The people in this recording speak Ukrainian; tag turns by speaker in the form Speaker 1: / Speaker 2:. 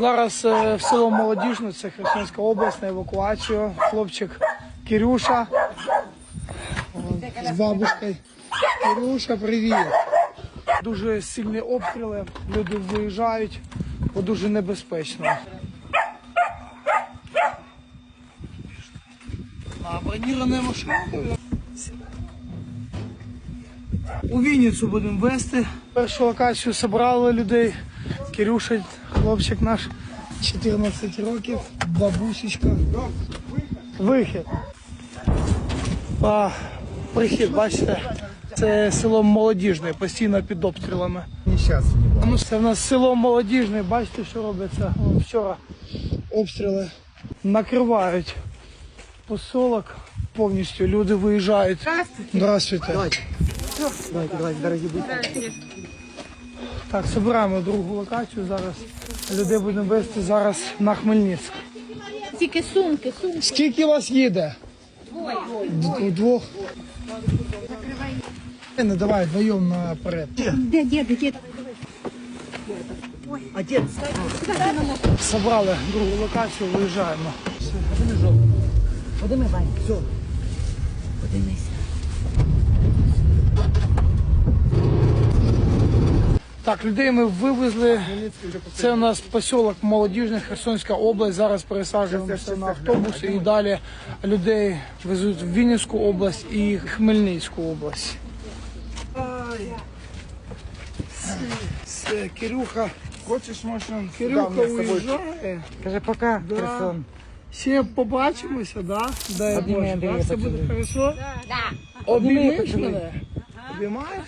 Speaker 1: Зараз е, в село Молодіжне, це Херсонська область, на евакуацію. Хлопчик Кирюша з бабушкою. Кирюша, привіт. Дуже сильні обстріли, люди виїжджають, бо дуже небезпечно. А бронірована машина. У Вінницю будемо вести. Першу локацію зібрали людей. Кирюша, хлопчик наш, 14 років, бабусечка. Вихід. А, прихід, бачите, це село Молодіжне, постійно під обстрілами. Це в нас село Молодіжне, бачите, що робиться. Вчора обстріли накривають поселок повністю, люди виїжджають. Здравствуйте.
Speaker 2: Давайте, давайте, дорогі будьте.
Speaker 1: Так, збираємо другу локацію зараз. Людей будемо вести зараз на Хмельницьк.
Speaker 3: Тільки сумки, сумки.
Speaker 1: Скільки вас їде? Двоє. Двох. Не давай вдвоєм наперед.
Speaker 3: Де дід, дід?
Speaker 2: Отець,
Speaker 1: Собрали другу локацію, виїжджаємо.
Speaker 2: подими, Вань. Все.
Speaker 3: Подивися.
Speaker 1: Так, людей ми вивезли. Це у нас поселок Молодіжне, Херсонська область. Зараз пересаджуємося на автобуси і далі людей везуть в Вінницьку область і Хмельницьку область. Все, Кирюха. Хочеш машину? Кирюха уїжджає.
Speaker 2: Каже, пока, Херсон.
Speaker 1: Ще побачимося, да? Дай Боже, да? Все буде хорошо?
Speaker 3: Да.
Speaker 1: Обіймеш мене? Обіймаєш?